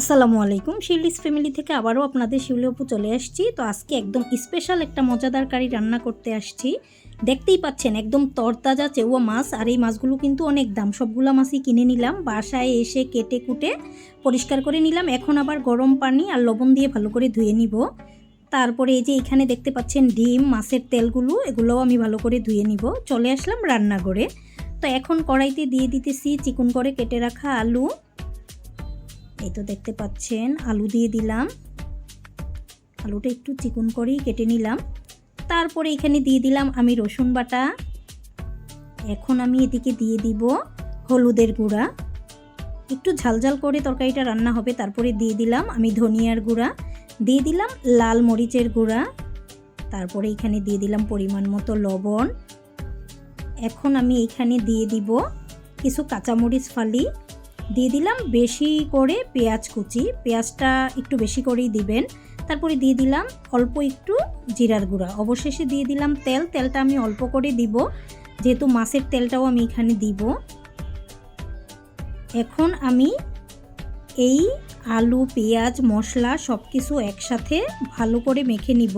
আসসালামু আলাইকুম। শিউলিস ফ্যামিলি থেকে আবারও আপনাদের শিউলি অপু চলে আসছি। তো আজকে একদম স্পেশাল একটা মজাদার কারি রান্না করতে আসছি। দেখতেই পাচ্ছেন, একদম তরতাজা চেউয়া মাছ। আর এই মাছগুলো কিন্তু অনেক দাম। সবগুলো মাছই কিনে নিলাম। বাসায় এসে কেটে কুটে পরিষ্কার করে নিলাম। এখন আবার গরম পানি আর লবণ দিয়ে ভালো করে ধুয়ে নিব। তারপরে এই যে এখানে দেখতে পাচ্ছেন ডিম, মাছের তেলগুলো, এগুলোও আমি ভালো করে ধুয়ে নিব। চলে আসলাম রান্নাঘরে। তো এখন কড়াইতে দিয়ে দিতেছি চিকন করে কেটে রাখা আলু। এই তো দেখতে পাচ্ছেন, আলু দিয়ে দিলাম। আলুটা একটু চিকন করেই কেটে নিলাম। তারপরে এখানে দিয়ে দিলাম আমি রসুন বাটা। এখন আমি এদিকে দিয়ে দিব হলুদের গুঁড়া। একটু ঝালঝাল করে তরকারিটা রান্না হবে, তারপরে দিয়ে দিলাম আমি ধনিয়ার গুঁড়া। দিয়ে দিলাম লাল মরিচের গুঁড়া। তারপরে এখানে দিয়ে দিলাম পরিমাণ মতো লবণ। এখন আমি এইখানে দিয়ে দিব কিছু কাঁচামরিচ ফালি। দিয়ে দিলাম বেশি করে পেঁয়াজ কুচি। পেঁয়াজটা একটু বেশি করেই দিবেন। তারপরে দিয়ে দিলাম অল্প একটু জিরার গুঁড়া। অবশেষে দিয়ে দিলাম তেল। তেলটা আমি অল্প করে দিব। যেহেতু মাছের তেলটাও আমি এখানে দিব। এখন আমি এই আলু, পেঁয়াজ, মশলা সব কিছু একসাথে ভালো করে মেখে নিব।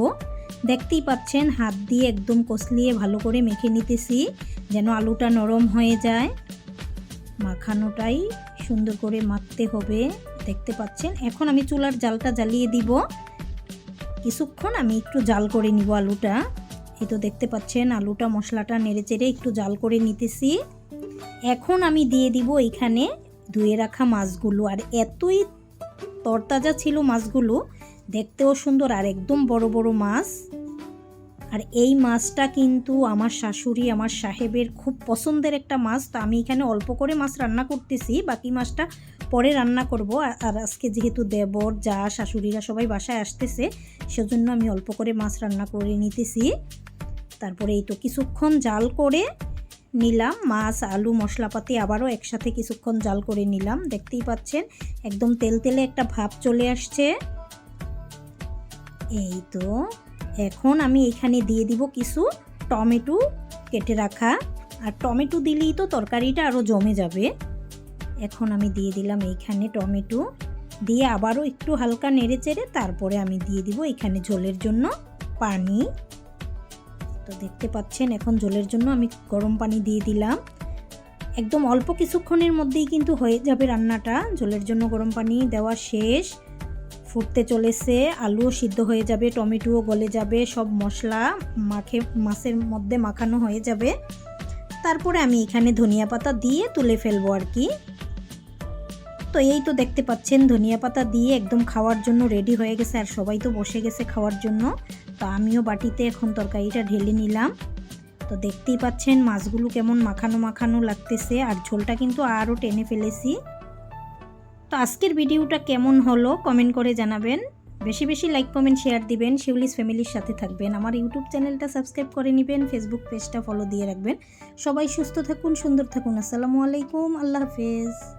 দেখতেই পাচ্ছেন হাত দিয়ে একদম কষলিয়ে ভালো করে মেখে নিতেছি, যেন আলুটা নরম হয়ে যায়। মাখানোটাই সুন্দর করে মাখতে হবে, দেখতে পাচ্ছেন? এখন আমি চুলার জালটা জ্বালিয়ে দিব। কিছুক্ষণ আমি একটু জাল করে নিব আলুটা। এই তো দেখতে পাচ্ছেন, আলুটা, মশলাটা নেড়ে চেড়ে একটু জাল করে নিতেছি। এখন আমি দিয়ে দিব এখানে ধুয়ে রাখা মাছগুলো। আর এতই তরতাজা ছিল মাছগুলো, দেখতেও সুন্দর আর একদম বড় বড় মাছ। আর এই মাছটা কিন্তু আমার শাশুড়ি, আমার সাহেবের খুব পছন্দের একটা মাছ। তো আমি এখানে অল্প করে মাছ রান্না করতেছি, বাকি মাছটা পরে রান্না করব। আর আজকে যেহেতু দেবর, যা শাশুড়িরা সবাই বাসায় আসতেছে, সেজন্য আমি অল্প করে মাছ রান্না করে নিতেছি। তারপরে এই তো কিছুক্ষণ জাল করে নিলাম। মাছ, আলু, মশলাপাতি আবারও একসাথে কিছুক্ষণ জাল করে নিলাম। দেখতেই পাচ্ছেন, একদম তেল তেলে একটা ভাব চলে আসছে। এই তো এখন আমি এখানে দিয়ে দিব কিছু টমেটো কেটে রাখা। আর টমেটো দিলেই তো তরকারিটা আরও জমে যাবে। এখন আমি দিয়ে দিলাম এইখানে টমেটো। দিয়ে আবারও একটু হালকা নেড়ে চেড়ে তারপরে আমি দিয়ে দিব এখানে ঝোলের জন্য পানি। তো দেখতে পাচ্ছেন, এখন ঝোলের জন্য আমি গরম পানি দিয়ে দিলাম। একদম অল্প কিছুক্ষণের মধ্যেই কিন্তু হয়ে যাবে রান্নাটা। ঝোলের জন্য গরম পানি দেওয়া শেষ। ফুটতে চলেছে, আলুও সিদ্ধ হয়ে যাবে, টমেটোও গলে যাবে, সব মশলা মাখে, মাছের মধ্যে মাখানো হয়ে যাবে। তারপরে আমি এখানে ধনিয়া পাতা দিয়ে তুলে ফেলব আর কি। তো এই তো দেখতে পাচ্ছেন, ধনিয়া পাতা দিয়ে একদম খাওয়ার জন্য রেডি হয়ে গেছে আর সবাই তো বসে গেছে খাওয়ার জন্য। তো আমিও বাটিতে এখন তরকারিটা ঢেলে নিলাম। তো দেখতেই পাচ্ছেন মাছগুলো কেমন মাখানো মাখানো লাগতেছে আর ঝোলটা কিন্তু আরও টেনে ফেলেছি। তো আজকের ভিডিওটা কেমন হলো কমেন্ট করে জানাবেন। বেশি বেশি লাইক কমেন্ট শেয়ার দিবেন। শিউলিস ফ্যামিলির সাথে থাকবেন। আমার ইউটিউব চ্যানেলটা সাবস্ক্রাইব করে নেবেন। ফেসবুক পেজটা ফলো দিয়ে রাখবেন। সবাই সুস্থ থাকুন, সুন্দর থাকুন। আসসালামু আলাইকুম। আল্লাহ হাফেজ।